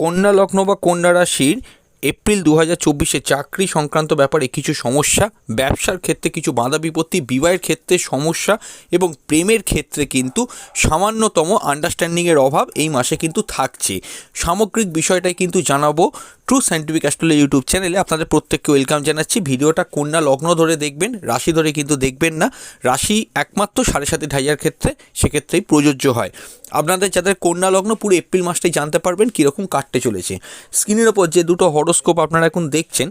কন্যা লগ্ন বা কন্যা রাশির এপ্রিল দু হাজার চব্বিশে চাকরি সংক্রান্ত ব্যাপারে কিছু সমস্যা, ব্যবসার ক্ষেত্রে কিছু বাঁধা বিপত্তি, বিবাহের ক্ষেত্রে সমস্যা এবং প্রেমের ক্ষেত্রে কিন্তু সামান্যতম আন্ডারস্ট্যান্ডিংয়ের অভাব এই মাসে কিন্তু থাকছে। সামগ্রিক বিষয়টাই কিন্তু জানাব। ট্রু সাইন্টিফিক অ্যাস্ট্রোলজি ইউটিউব চ্যানেলে আপনাদের প্রত্যেককে ওয়েলকাম জানাচ্ছি। ভিডিওটা কন্যা লগ্ন ধরে দেখবেন, রাশি ধরে কিন্তু দেখবেন না। রাশি একমাত্র সাড়ে সাথে ঢাইয়ার ক্ষেত্রে, সেক্ষেত্রেই প্রযোজ্য হয়। আপনাদের যাদের কন্যা লগ্ন, পুরো এপ্রিল মাসটাই জানতে পারবেন কীরকম কাটতে চলেছে। স্ক্রিনের ওপর যে দুটো হরোস্কোপ আপনারা এখন দেখছেন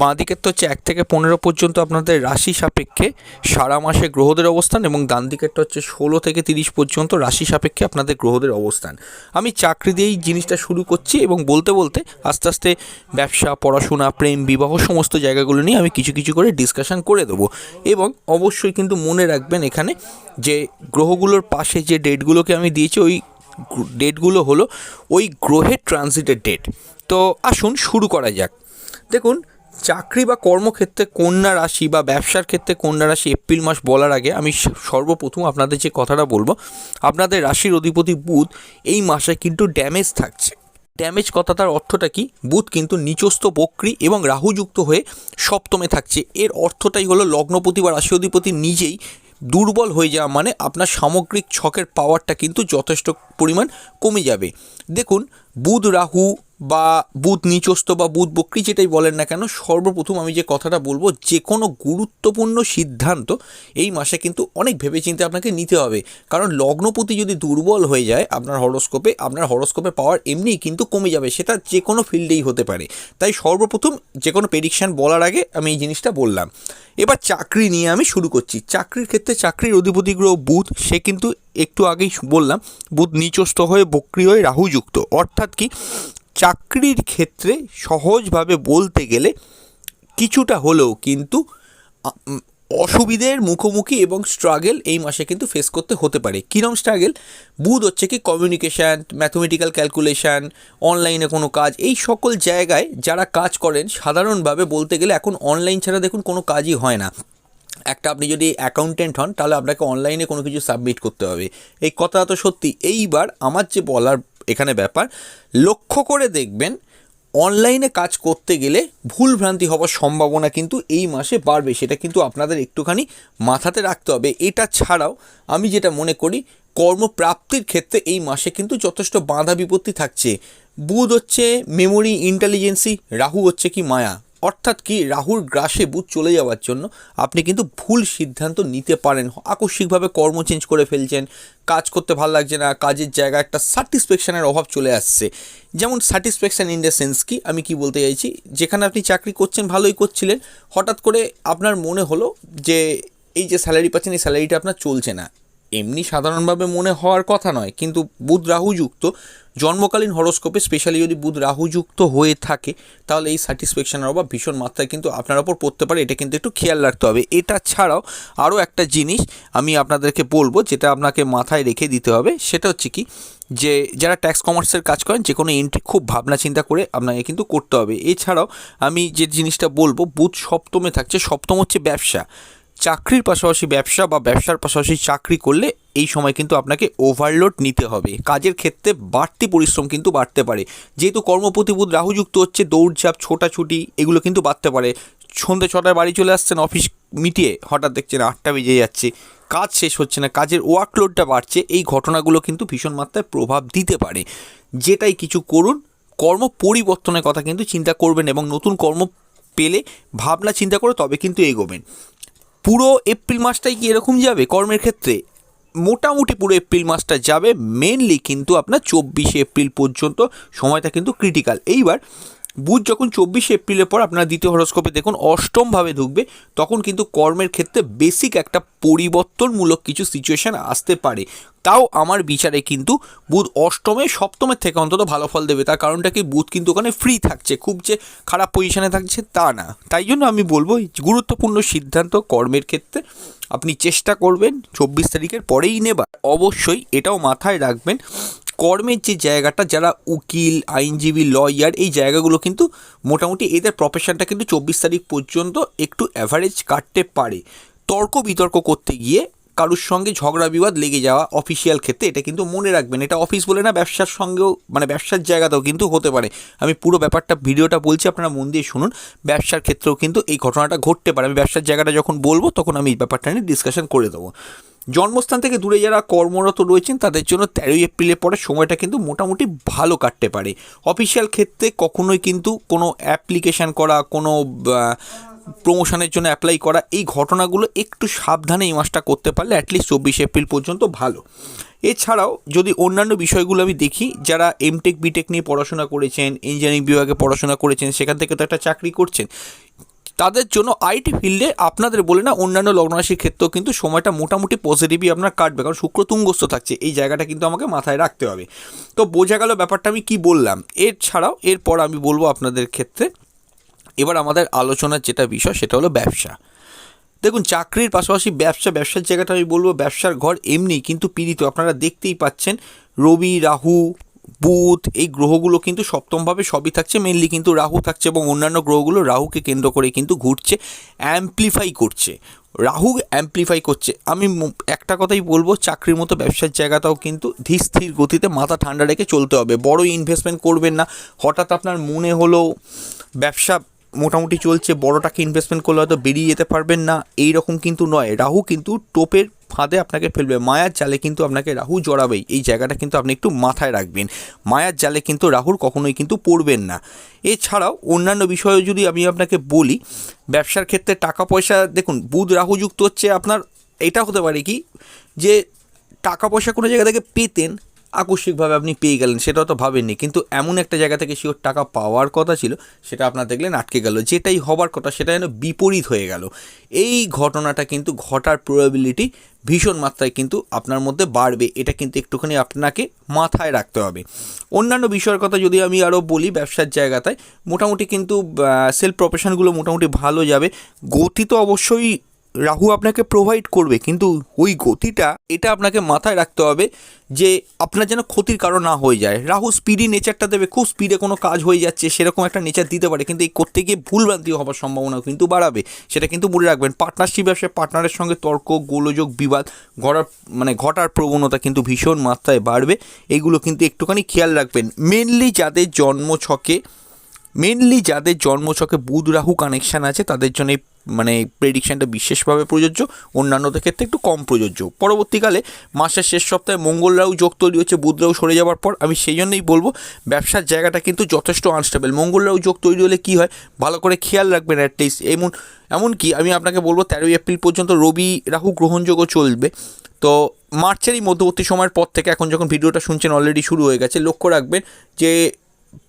বাঁ দিকের তো হচ্ছে এক থেকে পনেরো পর্যন্ত আপনাদের রাশি সাপেক্ষে সারা মাসে গ্রহদের অবস্থান এবং ডান দিকেরটা হচ্ছে ষোলো থেকে তিরিশ পর্যন্ত রাশি সাপেক্ষে আপনাদের গ্রহদের অবস্থান। আমি চাকরি দিয়েই জিনিসটা শুরু করছি এবং বলতে বলতে আস্তে আস্তে ব্যবসা, পড়াশোনা, প্রেম, বিবাহ সমস্ত জায়গাগুলো নিয়ে আমি কিছু কিছু করে ডিসকাশন করে দেবো। এবং অবশ্যই কিন্তু মনে রাখবেন এখানে যে গ্রহগুলোর পাশে যে ডেটগুলোকে আমি দিয়েছি, ওই ডেটগুলো হলো ওই গ্রহের ট্রানজিটের ডেট তো আসুন শুরু করা যাক। দেখুন চাকরি বা কর্মক্ষেত্রে কন্যা রাশি বা ব্যবসার ক্ষেত্রে কন্যা রাশি এপ্রিল মাস বলার আগে আমি সর্বপ্রথম আপনাদের যে কথাটা বলব, আপনাদের রাশির অধিপতি বুধ এই মাসে কিন্তু ড্যামেজ থাকছে। ড্যামেজ কথাটার অর্থটা কি? বুধ কিন্তু নিচস্থ বক্রি এবং রাহুযুক্ত হয়ে সপ্তমে থাকছে। এর অর্থটাই হলো লগ্নপতি বা রাশি অধিপতি নিজেই দুর্বল হয়ে যাওয়া মানে আপনার সামগ্রিক ছকের পাওয়ারটা কিন্তু যথেষ্ট পরিমাণ কমে যাবে। দেখুন বুধ রাহু বা বুধ নিচস্থ বা বুধ বক্রি যেটাই বলেন না কেন, সর্বপ্রথম আমি যে কথাটা বলব, যে কোনো গুরুত্বপূর্ণ সিদ্ধান্ত এই মাসে কিন্তু অনেক ভেবেচিন্তে আপনাকে নিতে হবে। কারণ লগ্নপতি যদি দুর্বল হয়ে যায়, আপনার হরোস্কোপে আপনার হরোস্কোপে পাওয়ার এমনিই কিন্তু কমে যাবে, সেটা যে কোনো ফিল্ডেই হতে পারে। তাই সর্বপ্রথম যে কোনো প্রেডিকশান বলার আগে আমি এই জিনিসটা বললাম। এবার চাকরি নিয়ে আমি শুরু করছি। চাকরির ক্ষেত্রে চাকরির অধিপতি গ্রহ বুধ, সে কিন্তু একটু আগেই বললাম, বুধ নিচস্থ হয়ে বক্রি হয়ে রাহুযুক্ত। অর্থাৎ কি, চাকরির ক্ষেত্রে সহজভাবে বলতে গেলে কিছুটা হলেও কিন্তু অসুবিধের মুখোমুখি এবং স্ট্রাগেল এই মাসে কিন্তু ফেস করতে হতে পারে। কীরকম স্ট্রাগেল বুধ হচ্ছে কি কমিউনিকেশান ম্যাথমেটিক্যাল ক্যালকুলেশান অনলাইনে কোনো কাজ, এই সকল জায়গায় যারা কাজ করেন, সাধারণভাবে বলতে গেলে এখন অনলাইন ছাড়া দেখুন কোনো কাজই হয় না। একটা আপনি যদি অ্যাকাউন্টেন্ট হন, তাহলে আপনাকে অনলাইনে কোনো কিছু সাবমিট করতে হবে। এই কথাটা তো সত্যি। এইবার আমার যে বলার এখানে ব্যাপার, লক্ষ্য করে দেখবেন অনলাইনে কাজ করতে গেলে ভুল ভ্রান্তি হওয়ার সম্ভাবনা কিন্তু এই মাসে বাড়বে। সেটা কিন্তু আপনাদের একটুখানি মাথাতে রাখতে হবে। এটা ছাড়াও আমি যেটা মনে করি, কর্মপ্রাপ্তির ক্ষেত্রে এই মাসে কিন্তু যথেষ্ট বাধা বিপত্তি থাকছে। বুধ হচ্ছে মেমোরি ইন্টেলিজেন্সি রাহু হচ্ছে কি মায়া। অর্থাৎ কি রাহুর গ্রাসে বুধ চলে যাওয়ার জন্য আপনি কিন্তু ভুল সিদ্ধান্ত নিতে পারেন। আকস্মিকভাবে কর্ম চেঞ্জ করে ফেলছেন, কাজ করতে ভালো লাগছে না, কাজের জায়গায় একটা স্যাটিসফ্যাকশনের অভাব চলে আসছে। যেমন স্যাটিসফ্যাকশান ইন দ্য সেন্স কি, আমি কি বলতে চাইছি, যেখানে আপনি চাকরি করছেন, ভালোই করছিলেন, হঠাৎ করে আপনার মনে হলো যে এই যে স্যালারি পাচ্ছেন, এই স্যালারিটা আপনার চলছে না। এমনি সাধারণভাবে মনে হওয়ার কথা নয়, কিন্তু বুধ রাহুযুক্ত, জন্মকালীন হরোস্কোপে স্পেশালি যদি বুধ রাহুযুক্ত হয়ে থাকে, তাহলে এই স্যাটিসফ্যাকশনের অভাব ভীষণ মাত্রায় কিন্তু আপনার ওপর পড়তে পারে, এটা কিন্তু একটু খেয়াল রাখতে হবে। এটা ছাড়াও আরও একটা জিনিস আমি আপনাদেরকে বলব, যেটা আপনাকে মাথায় রেখে দিতে হবে, সেটা হচ্ছে কি, যে যারা ট্যাক্স কমার্সের কাজ করেন যে কোনো এন্ট্রি খুব ভাবনা চিন্তা করে আপনাকে কিন্তু করতে হবে। এছাড়াও আমি যে জিনিসটা বলব, বুধ সপ্তমে থাকছে, সপ্তম হচ্ছে ব্যবসা। চাকরির পাশাপাশি ব্যবসা বা ব্যবসার পাশাপাশি চাকরি করলে এই সময় কিন্তু আপনাকে ওভারলোড নিতে হবে। কাজের ক্ষেত্রে বাড়তি পরিশ্রম কিন্তু বাড়তে পারে। যেহেতু কর্মপ্রতিবোধ রাহুযুক্ত হচ্ছে, দৌড়ঝাঁপ, ছোটাছুটি, এগুলো কিন্তু বাড়তে পারে। সন্ধ্যে ছটায় বাড়ি চলে আসছেন, অফিস মিটিয়ে হঠাৎ দেখছেন আটটা বেজে যাচ্ছে। কাজ শেষ হচ্ছে না, কাজের ওয়ার্কলোডটা বাড়ছে। এই ঘটনাগুলো কিন্তু ভীষণ মাত্রায় প্রভাব দিতে পারে। যেটাই কিছু করুন, কর্ম পরিবর্তনের কথা কিন্তু চিন্তা করবেন এবং নতুন কর্ম পেলে ভাবনা চিন্তা করে তবে কিন্তু এগোবেন। পুরো এপ্রিল মাসটাই কি এরকম যাবে কর্মের ক্ষেত্রে? মোটামুটি পুরো এপ্রিল মাসটা যাবে মেনলি কিন্তু আপনার চব্বিশে এপ্রিল পর্যন্ত সময়টা কিন্তু ক্রিটিক্যাল এইবার বুধ যখন চব্বিশে এপ্রিলের পর আপনার দ্বিতীয় হরস্কোপে দেখুন অষ্টমভাবে ঢুকবে, তখন কিন্তু কর্মের ক্ষেত্রে বেসিক একটা পরিবর্তনমূলক কিছু সিচুয়েশান আসতে পারে। তাও আমার বিচারে কিন্তু বুধ অষ্টমে, সপ্তমের থেকে অন্তত ভালো ফল দেবে। তার কারণটা কি? বুধ কিন্তু ওখানে ফ্রি থাকছে। খুব যে খারাপ পজিশানে থাকছে তা না। তাই জন্য আমি বলব, গুরুত্বপূর্ণ সিদ্ধান্ত কর্মের ক্ষেত্রে। আপনি চেষ্টা করবেন, চব্বিশ তারিখের পরেই নেবার। অবশ্যই এটাও মাথায় রাখবেন কর্মের যে জায়গাটা, যারা উকিল, আইনজীবী লয়ার এই জায়গাগুলো কিন্তু মোটামুটি এদের প্রফেশনটা কিন্তু চব্বিশ তারিখ পর্যন্ত একটু অ্যাভারেজ কাটতে পারে। তর্ক বিতর্ক করতে গিয়ে কারুর সঙ্গে ঝগড়া বিবাদ লেগে যাওয়া অফিসিয়াল ক্ষেত্রে এটা কিন্তু মনে রাখবেন। এটা অফিস বলে না, ব্যবসার সঙ্গেও মানে ব্যবসার জায়গাতেও কিন্তু হতে পারে। আমি পুরো ব্যাপারটা, ভিডিওটা বলছি, আপনারা মন দিয়ে শুনুন। ব্যবসার ক্ষেত্রেও কিন্তু এই ঘটনাটা ঘটতে পারে। আমি ব্যবসার জায়গাটা যখন বলব, তখন আমি এই ব্যাপারটা নিয়ে ডিসকাশন করে দেবো। জন্মস্থান থেকে দূরে যারা কর্মরত রয়েছেন, তাদের জন্য তেরোই এপ্রিলের পরে সময়টা কিন্তু মোটামুটি ভালো কাটতে পারে। অফিসিয়াল ক্ষেত্রে কখনোই কিন্তু কোনো অ্যাপ্লিকেশান করা, কোনো প্রমোশনের জন্য অ্যাপ্লাই করা, এই ঘটনাগুলো একটু সাবধানে এই মাসটা করতে পারলে অ্যাটলিস্ট চব্বিশ এপ্রিল পর্যন্ত ভালো। এছাড়াও যদি অন্যান্য বিষয়গুলো আমি দেখি, যারা এমটেক বিটেক নিয়ে পড়াশোনা করেছেন ইঞ্জিনিয়ারিং বিভাগে পড়াশোনা করেছেন, সেখান থেকে তো একটা চাকরি করছেন তাদের জন্য আইটি ফিল্ডে আপনাদের বলে না, অন্যান্য লগ্নরাশির ক্ষেত্রেও কিন্তু সময়টা মোটামুটি পজিটিভই আপনার কাটবে, কারণ শুক্র তুঙ্গস্থ থাকছে, এই জায়গাটা কিন্তু আমাকে মাথায় রাখতে হবে। তো বোঝা গেল ব্যাপারটা আমি কি বললাম। এর ছাড়াও এরপর আমি বলব আপনাদের ক্ষেত্রে, এবার আমাদের আলোচনার যেটা বিষয় সেটা হলো ব্যবসা। দেখুন, চাকরির পাশাপাশি ব্যবসা, ব্যবসার জায়গাটা আমি বলব, ব্যবসার ঘর এমনি, কিন্তু পীড়িত। আপনারা দেখতেই পাচ্ছেন, রবি, রাহু বুধ, এই গ্রহগুলো কিন্তু সপ্তমভাবে সবই থাকছে মেনলি কিন্তু রাহু থাকছে এবং অন্যান্য গ্রহগুলো রাহুকে কেন্দ্র করে কিন্তু ঘুরছে অ্যাম্পলিফাই করছে। রাহু অ্যাম্পলিফাই করছে। আমি একটা কথাই বলব, চাকরির মতো ব্যবসার জায়গাটাও কিন্তু ধীর গতিতে মাথা ঠান্ডা রেখে চলতে হবে। বড় ইনভেস্টমেন্ট করবেন না। হঠাৎ আপনার মনে হলো ব্যবসা মোটামুটি চলছে, বড়টাকে ইনভেস্টমেন্ট করলে হয়তো বেরিয়ে যেতে পারবেন না, এই রকম কিন্তু নয়। রাহু কিন্তু টোপের ফাঁদে আপনাকে ফেলবে, মায়ার জালে কিন্তু আপনাকে রাহু জড়াবেই, এই জায়গাটা কিন্তু আপনি একটু মাথায় রাখবেন। মায়ার জালে কিন্তু রাহুর কখনোই কিন্তু পড়বেন না। এছাড়াও অন্যান্য বিষয়ে যদি আমি আপনাকে বলি, ব্যবসার ক্ষেত্রে টাকা পয়সা দেখুন, বুধ রাহু যুক্ত হচ্ছে আপনার এটা হতে পারে কি, যে টাকা পয়সা কোনো জায়গা থেকে পেতেন আকস্মিকভাবে আপনি পেয়ে গেলেন, সেটাও তো ভাবেননি। কিন্তু এমন একটা জায়গা থেকে শিওর টাকা পাওয়ার কথা ছিল, সেটা আপনার দেখলেন, আটকে গেল। যেটাই হবার কথা, সেটা যেন বিপরীত হয়ে গেল। এই ঘটনাটা কিন্তু ঘটার প্রবাবিলিটি ভীষণ মাত্রায় কিন্তু আপনার মধ্যে বাড়বে। এটা কিন্তু একটুখানি আপনাকে মাথায় রাখতে হবে। অন্যান্য বিষয়ের কথা যদি আমি আরও বলি, ব্যবসার জায়গাটায়, মোটামুটি কিন্তু সেলফ প্রফেশনগুলো মোটামুটি ভালো যাবে। গতি তো অবশ্যই রাহু আপনাকে প্রোভাইড করবে, কিন্তু ওই গতিটা, এটা আপনাকে মাথায় রাখতে হবে যে আপনার যেন ক্ষতির কারণ না হয়ে যায়। রাহু স্পিডি নেচারটা দেবে, খুব স্পিডে কোনো কাজ হয়ে যাচ্ছে, সেরকম একটা নেচার দিতে পারে, কিন্তু এই করতে গিয়ে ভুলভ্রান্তি হওয়ার সম্ভাবনাও কিন্তু বাড়াবে। সেটা কিন্তু মনে রাখবেন পার্টনারশিপ ব্যবসায় পার্টনারের সঙ্গে তর্ক, গোলযোগ, বিবাদ ঘটার মানে ঘটার প্রবণতা কিন্তু ভীষণ মাত্রায় বাড়বে। এগুলো কিন্তু একটুখানি খেয়াল রাখবেন। মেনলি যাদের জন্ম ছকে মেনলি যাদের জন্মছকে বুধ রাহু কানেকশান আছে, তাদের জন্য এই মানে প্রেডিকশানটা বিশেষভাবে প্রযোজ্য। অন্যান্যদের ক্ষেত্রে একটু কম প্রযোজ্য। পরবর্তীকালে মাসের শেষ সপ্তাহে মঙ্গল রাহু যোগ তৈরি হচ্ছে বুধ রাহু সরে যাওয়ার পর। আমি সেই জন্যই বলব, ব্যবসার জায়গাটা কিন্তু যথেষ্ট আনস্টেবল মঙ্গল রাহু যোগ তৈরি হলে কী হয়? ভালো করে খেয়াল রাখবেন অ্যাটলিস্ট এমন, এমনকি আমি আপনাকে বলব, তেরোই এপ্রিল পর্যন্ত রবি রাহু গ্রহণযোগ্য চলবে। তো মার্চেরই মধ্যবর্তী সময়ের পর থেকে এখন যখন ভিডিওটা শুনছেন অলরেডি শুরু হয়ে গেছে। লক্ষ্য রাখবেন যে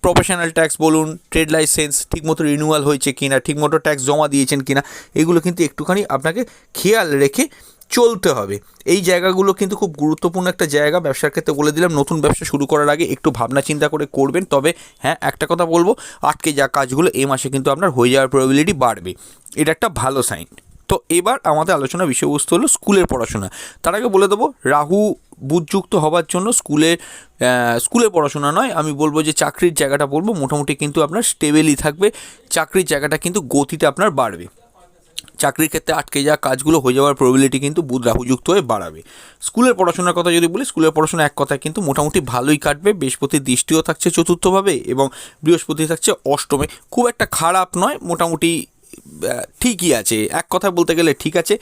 প্রফেশনাল ট্যাক্স বলুন, ট্রেড লাইসেন্স, ঠিকমতো রিনিউয়াল হয়েছে কিনা, ঠিকমতো ট্যাক্স জমা দিয়েছেন কিনা, এগুলো কিন্তু একটুখানি আপনাকে খেয়াল রেখে চলতে হবে। এই জায়গাগুলো কিন্তু খুব গুরুত্বপূর্ণ একটা জায়গা। ব্যবসার ক্ষেত্রে বলে দিলাম, নতুন ব্যবসা শুরু করার আগে একটু ভাবনা চিন্তা করে করবেন। তবে হ্যাঁ একটা কথা বলব, আটকে যা কাজগুলো এই মাসে কিন্তু আপনার হয়ে যাওয়ার প্রবিলিটি বাড়বে। এটা একটা ভালো সাইন তো এবার আমাদের আলোচনা বিষয়বস্তু হলো স্কুলের পড়াশোনা। তার আগে বলে দেবো, রাহু বুধযুক্ত হবার জন্য স্কুলের আহ, স্কুলের পড়াশোনা নয় আমি বলব যে চাকরির জায়গাটা বলব মোটামুটি কিন্তু আপনার স্টেবেলই থাকবে চাকরির জায়গাটা কিন্তু গতিতে আপনার বাড়বে। চাকরির ক্ষেত্রে আটকে যাওয়া কাজগুলো হয়ে যাওয়ার প্রবিলিটি কিন্তু বুধ রাহুযুক্ত হয়ে বাড়াবে। স্কুলের পড়াশোনার কথা যদি বলি স্কুলের পড়াশোনা এক কথায় কিন্তু মোটামুটি ভালোই কাটবে বৃহস্পতির দৃষ্টিও থাকছে চতুর্থভাবে এবং বৃহস্পতি থাকছে অষ্টমে। খুব একটা খারাপ নয় মোটামুটি ঠিকই আছে। এক কথা বলতে গেলে ঠিক আছে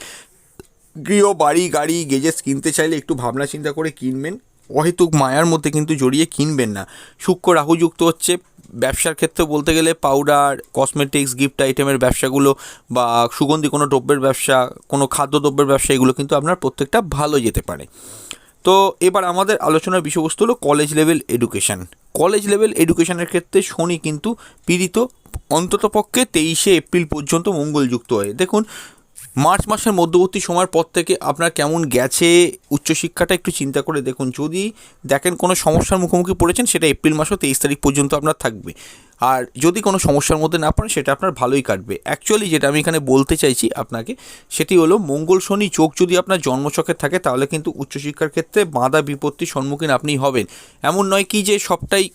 গৃহ, বাড়ি, গাড়ি গেজেস কিনতে চাইলে একটু ভাবনা চিন্তা করে কিনবেন। অহেতুক মায়ার মধ্যে কিন্তু জড়িয়ে কিনবেন না। শুক্র রাহুযুক্ত হচ্ছে, ব্যবসার ক্ষেত্রে বলতে গেলে পাউডার কসমেটিক্স গিফট আইটেমের ব্যবসাগুলো বা সুগন্ধি, কোনো দ্রব্যের ব্যবসা, কোনো খাদ্যদ্রব্যের ব্যবসা, এগুলো কিন্তু আপনার প্রত্যেকটা ভালো যেতে পারে। তো এবার আমাদের আলোচনার বিষয়বস্তু হলো college level education college level এডুকেশানের ক্ষেত্রে শনি কিন্তু পীড়িত, অন্ততপক্ষে তেইশে এপ্রিল পর্যন্ত মঙ্গলযুক্ত হয়ে। দেখুন মার্চ মাসের মধ্যবর্তী সময়ের পর থেকে আপনার কেমন গেছে? উচ্চশিক্ষাটা একটু চিন্তা করে দেখুন। যদি দেখেন কোনো সমস্যার মুখোমুখি পড়েছেন, সেটা এপ্রিল মাসও তেইশ তারিখ পর্যন্ত আপনার থাকবে। আর যদি কোনো সমস্যার মধ্যে না পড়েন, সেটা আপনার ভালোই কাটবে। অ্যাকচুয়ালি যেটা আমি এখানে বলতে চাইছি আপনাকে, সেটি হলো মঙ্গল শনি যোগ যদি আপনার জন্মচকে থাকে, তাহলে কিন্তু উচ্চশিক্ষার ক্ষেত্রে বাধা বিপত্তির সম্মুখীন আপনি হবেন। এমন নয় কি যে সবটাই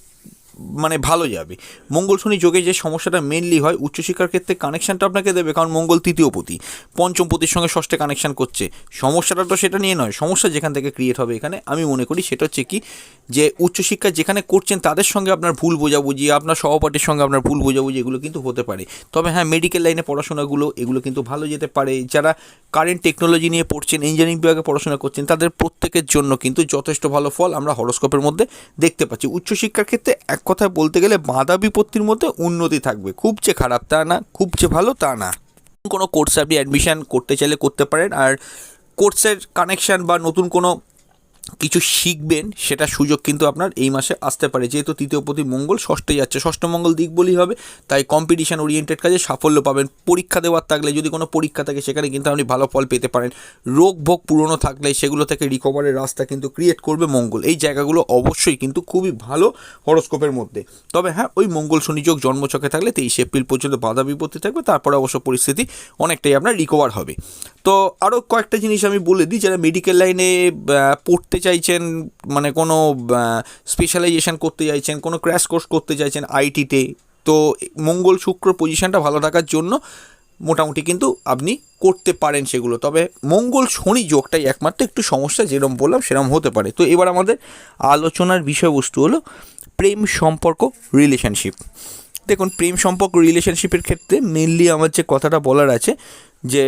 মানে ভালো যাবে। মঙ্গল শনি যোগে যে সমস্যাটা মেনলি হয়, উচ্চশিক্ষার ক্ষেত্রে কানেকশানটা আপনাকে দেবে, কারণ মঙ্গল তৃতীয় পতি। পঞ্চম পতির সঙ্গে ষষ্ঠে কানেকশান করছে। সমস্যাটা তো সেটা নিয়ে নয়, সমস্যা যেখান থেকে ক্রিয়েট হবে এখানে, আমি মনে করি সেটা হচ্ছে কি, যে উচ্চশিক্ষা যেখানে করছেন তাদের সঙ্গে আপনার ভুল বোঝাবুঝি, আপনার সহপাঠীর সঙ্গে আপনার ভুল বোঝাবুঝি, এগুলো কিন্তু হতে পারে। তবে হ্যাঁ মেডিকেল লাইনে পড়াশোনাগুলো, এগুলো কিন্তু ভালো যেতে পারে। যারা কারেন্ট টেকনোলজি নিয়ে পড়ছেন ইঞ্জিনিয়ারিং বিভাগে পড়াশোনা করছেন, তাদের প্রত্যেকের জন্য কিন্তু যথেষ্ট ভালো ফল আমরা হরস্কোপের মধ্যে দেখতে পাচ্ছি। উচ্চশিক্ষার ক্ষেত্রে এক কথায় বলতে গেলে বাঁধা বিপত্তির মধ্যে উন্নতি থাকবে। খুব যে খারাপ তা না, খুব যে ভালো তা না। কোনো কোর্সে আপনি অ্যাডমিশান করতে চাইলে করতে পারেন, আর কোর্সের কানেকশান বা নতুন কোনো কিছু শিখবেন, সেটা সুযোগ কিন্তু আপনার এই মাসে আসতে পারে। যেহেতু তৃতীয় প্রতি মঙ্গল, ষষ্ঠে যাচ্ছে। ষষ্ঠ মঙ্গল দিক বলেই হবে, তাই কম্পিটিশান ওরিয়েন্টেড কাজে সাফল্য পাবেন। পরীক্ষা দেওয়ার থাকলে, যদি কোনো পরীক্ষা থাকে, সেখানে কিন্তু আপনি ভালো ফল পেতে পারেন। রোগ ভোগ পুরনো থাকলে, সেগুলো থেকে রিকভারের রাস্তা কিন্তু ক্রিয়েট করবে মঙ্গল। এই জায়গাগুলো অবশ্যই কিন্তু খুবই ভালো হরস্কোপের মধ্যে। তবে হ্যাঁ ওই মঙ্গল শনিযোগ জন্মচকে থাকলে তেইশে এপ্রিল পর্যন্ত বাধা বিপত্তি থাকবে। তারপরে অবশ্য পরিস্থিতি অনেকটাই আপনার রিকভার হবে। তো আরও কয়েকটা জিনিস আমি বলে দিই যারা মেডিকেল লাইনে পড়তে চাইছেন মানে কোনো স্পেশালাইজেশন করতে চাইছেন, কোনো ক্র্যাশ কোর্স করতে চাইছেন আইটিতে তো মঙ্গল শুক্র পজিশনটা ভালো থাকার জন্য মোটামুটি কিন্তু আপনি করতে পারেন সেগুলো। তবে মঙ্গল শনি যোগটাই একমাত্র একটু সমস্যা যেরকম বললাম সেরকম হতে পারে। তো এবার আমাদের আলোচনার বিষয়বস্তু হলো প্রেম সম্পর্ক রিলেশনশিপ দেখুন, প্রেম সম্পর্ক রিলেশনশিপের ক্ষেত্রে মেনলি আমার যে কথাটা বলার আছে যে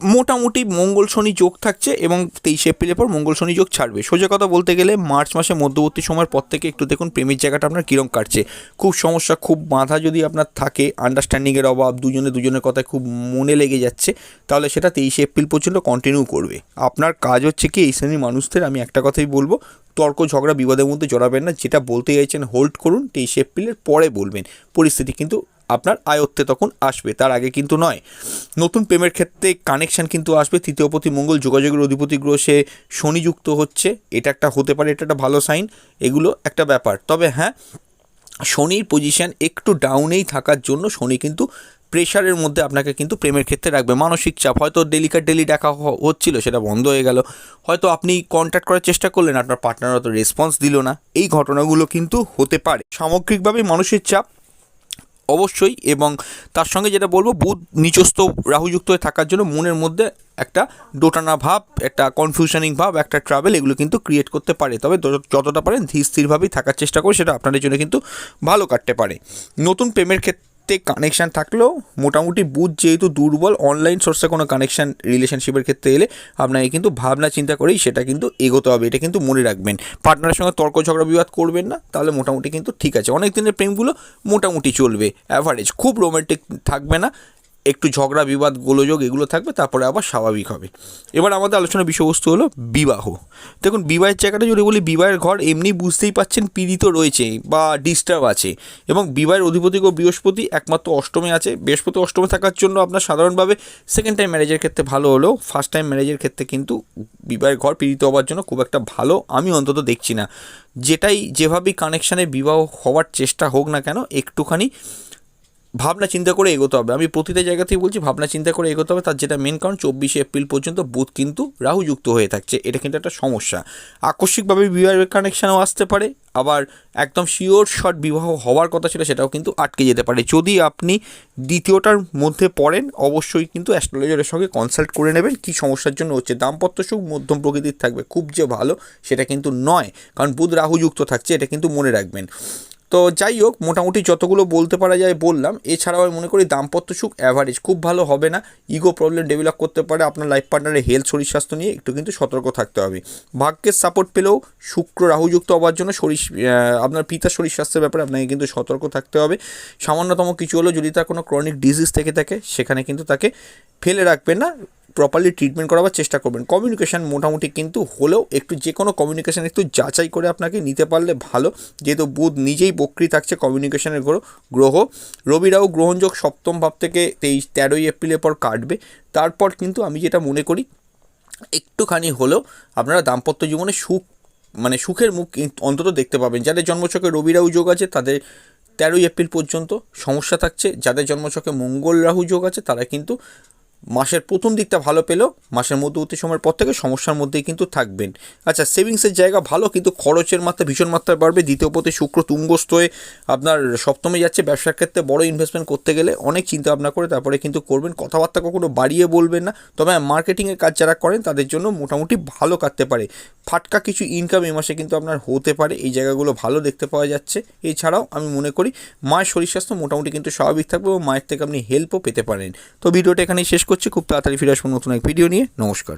মোটামুটি মঙ্গল শনি যোগ থাকছে এবং তেইশে এপ্রিলের পর মঙ্গল শনি যোগ ছাড়বে। সোজা কথা বলতে গেলে মার্চ মাসে মধ্যবর্তী সময়ের পর থেকে একটু দেখুন প্রেমের জায়গাটা আপনার কীরকম কাটছে। খুব সমস্যা, খুব বাধা যদি আপনার থাকে আন্ডারস্ট্যান্ডিংয়ের অভাব, দুজনে দুজনের কথায় খুব মনে লেগে যাচ্ছে, তাহলে সেটা তেইশে এপ্রিল পর্যন্ত কন্টিনিউ করবে। আপনার কাজ হচ্ছে কি, এই শ্রেণির মানুষদের আমি একটা কথাই বলব, তর্ক, ঝগড়া, বিবাদের মধ্যে জড়াবেন না, যেটা বলতে চাইছেন হোল্ড করুন, তেইশে এপ্রিলের পরে বলবেন। পরিস্থিতি কিন্তু আপনার আয়ত্তে তখন আসবে, তার আগে কিন্তু নয়। নতুন প্রেমের ক্ষেত্রে কানেকশান কিন্তু আসবে তৃতীয়পতি মঙ্গল, যোগাযোগের অধিপতি গ্রহ, সে শনিযুক্ত হচ্ছে, এটা একটা হতে পারে, এটা একটা ভালো সাইন এগুলো একটা ব্যাপার। তবে হ্যাঁ শনির পজিশন একটু ডাউনেই থাকার জন্য শনি কিন্তু প্রেশারের মধ্যে আপনাকে কিন্তু প্রেমের ক্ষেত্রে রাখবে। মানসিক চাপ, হয়তো ডেলিকার ডেলি দেখা হচ্ছিল, সেটা বন্ধ হয়ে গেল। হয়তো আপনি কন্ট্যাক্ট করার চেষ্টা করলেন, আপনার পার্টনার হয়তো রেসপন্স দিল না। এই ঘটনাগুলো কিন্তু হতে পারে। সামগ্রিকভাবে মানুষের চাপ অবশ্যই এবং তার সঙ্গে যেটা বলব, বুধ নিচস্থ রাহুযুক্ত হয়ে থাকার জন্য মনের মধ্যে একটা ডোটানা ভাব, একটা কনফিউশনিং ভাব, একটা ট্রাভেল এগুলো কিন্তু ক্রিয়েট করতে পারে। তবে যত- যতটা পারেন ধীর স্থিরভাবেই থাকার চেষ্টা করে সেটা আপনাদের জন্য কিন্তু ভালো কাটতে পারে। নতুন প্রেমের ক্ষেত্রে কানেকশান থাকলেও মোটামুটি বুথ যেহেতু দুর্বল অনলাইন সোর্সে কোনো কানেকশান রিলেশনশিপের ক্ষেত্রে এলে আপনাকে কিন্তু ভাবনা, চিন্তা করেই সেটা কিন্তু এগোতে হবে, এটা কিন্তু মনে রাখবেন। পার্টনারের সঙ্গে তর্ক ঝগড়া, বিবাদ করবেন না, তাহলে মোটামুটি কিন্তু ঠিক আছে। অনেক দিনের প্রেমগুলো মোটামুটি চলবে অ্যাভারেজ খুব রোমান্টিক থাকবে না একটু ঝগড়া, বিবাদ, গোলযোগ এগুলো থাকবে, তারপরে আবার স্বাভাবিক হবে। এবার আমাদের আলোচনার বিষয়বস্তু হলো বিবাহ। দেখুন, বিবাহের জায়গাটা যদি বলি, বিবাহের ঘর এমনি বুঝতেই পাচ্ছেন পীড়িত রয়েছে বা ডিস্টার্ব আছে এবং বিবাহের অধিপতি ও বৃহস্পতি একমাত্র অষ্টমে আছে। বৃহস্পতি অষ্টমে থাকার জন্য আপনার সাধারণভাবে সেকেন্ড টাইম ম্যারেজের ক্ষেত্রে ভালো হলেও ফার্স্ট টাইম ম্যারেজের ক্ষেত্রে কিন্তু বিবাহের ঘর পীড়িত হওয়ার জন্য খুব একটা ভালো আমি অন্তত দেখছি না। যেটাই যেভাবেই কানেকশানে বিবাহ হওয়ার চেষ্টা হোক না কেন, একটুখানি ভাবনা চিন্তা করে এগোতে হবে। আমি প্রতিটা জায়গাতেই বলছি ভাবনা চিন্তা করে এগোতে হবে। তার যেটা মেন কারণ চব্বিশে এপ্রিল পর্যন্ত বুধ কিন্তু রাহুযুক্ত হয়ে থাকছে। এটা কিন্তু একটা সমস্যা। আকস্মিকভাবে বিবাহের কানেকশানও আসতে পারে। আবার একদম শিওর শর্ট বিবাহ হওয়ার কথা ছিল সেটাও কিন্তু আটকে যেতে পারে। যদি আপনি দ্বিতীয়টার মধ্যে পড়েন, অবশ্যই কিন্তু অ্যাস্ট্রোলজারের সঙ্গে কনসাল্ট করে নেবেন। কী সমস্যার জন্য হচ্ছে? দাম্পত্য সুখ মধ্যম প্রকৃতির থাকবে। খুব যে ভালো সেটা কিন্তু নয়। কারণ বুধ রাহুযুক্ত থাকছে, এটা কিন্তু মনে রাখবেন। তো যাই হোক মোটামুটি যতগুলো বলতে পারা যায় বললাম। এছাড়াও আমি মনে করি দাম্পত্য সুখ অ্যাভারেজ খুব ভালো হবে না। ইগো প্রবলেম ডেভেলপ করতে পারে আপনার লাইফ পার্টনারের হেলথ শরীর স্বাস্থ্য নিয়ে, একটু কিন্তু সতর্ক থাকতে হবে। ভাগ্যের সাপোর্ট পেলেও শুক্র রাহুযুক্ত হওয়ার জন্য শরীর আপনার পিতার শরীর স্বাস্থ্যের ব্যাপারে আপনাকে কিন্তু সতর্ক থাকতে হবে। সামান্যতম কিছু হলো যদি তার কোনো ক্রনিক ডিজিজ থেকে থাকে, সেখানে কিন্তু তাকে ফেলে রাখবেন না। প্রপারলি ট্রিটমেন্ট করাবার চেষ্টা করবেন। কমিউনিকেশান মোটামুটি কিন্তু হলেও একটু যে কোনো কমিউনিকেশান একটু যাচাই করে আপনাকে নিতে পারলে ভালো। যেহেতু বুধ নিজেই বক্রি থাকছে কমিউনিকেশনের গ্রহ গ্রহ। রবিরাও গ্রহণযোগ সপ্তম ভাব থেকে তেইশ, তেরোই এপ্রিলের পর কাটবে। তারপর কিন্তু আমি যেটা মনে করি, একটুখানি হলেও আপনারা দাম্পত্য জীবনে সুখ মানে সুখের মুখ অন্তত দেখতে পাবেন। যাদের জন্মছকে রবিরাও যোগ আছে, তাদের তেরোই এপ্রিল পর্যন্ত সমস্যা থাকছে। যাদের জন্মছকে মঙ্গল রাহু যোগ আছে, তারা কিন্তু মাসের প্রথম দিকটা ভালো পেলেও মাসের মধ্যবর্তী সময়ের পর থেকে সমস্যার মধ্যেই কিন্তু থাকবেন। আচ্ছা সেভিংসের জায়গা ভালো, কিন্তু খরচের মাত্রা ভীষণ মাত্রায় বাড়বে। দ্বিতীয় পথে শুক্র তুঙ্গস্থ হয়ে আপনার সপ্তমে যাচ্ছে। ব্যবসার ক্ষেত্রে বড় ইনভেস্টমেন্ট করতে গেলে অনেক চিন্তা ভাবনা করে তারপরে কিন্তু করবেন। কথাবার্তা কখনো বাড়িয়ে বলবেন না। তবে হ্যাঁ মার্কেটিংয়ের কাজ যারা করেন, তাদের জন্য মোটামুটি ভালো কাটতে পারে। ফাটকা কিছু ইনকাম এই মাসে কিন্তু আপনার হতে পারে। এই জায়গাগুলো ভালো দেখতে পাওয়া যাচ্ছে। এছাড়াও আমি মনে করি, মায়ের শরীর স্বাস্থ্য মোটামুটি কিন্তু স্বাভাবিক থাকবে এবং মায়ের থেকে আপনি হেল্পও পেতে পারেন। তো ভিডিওটা এখানেই শেষ করছি খুব তাড়াতাড়ি ফিরে আসব নতুন এক ভিডিও নিয়ে। নমস্কার।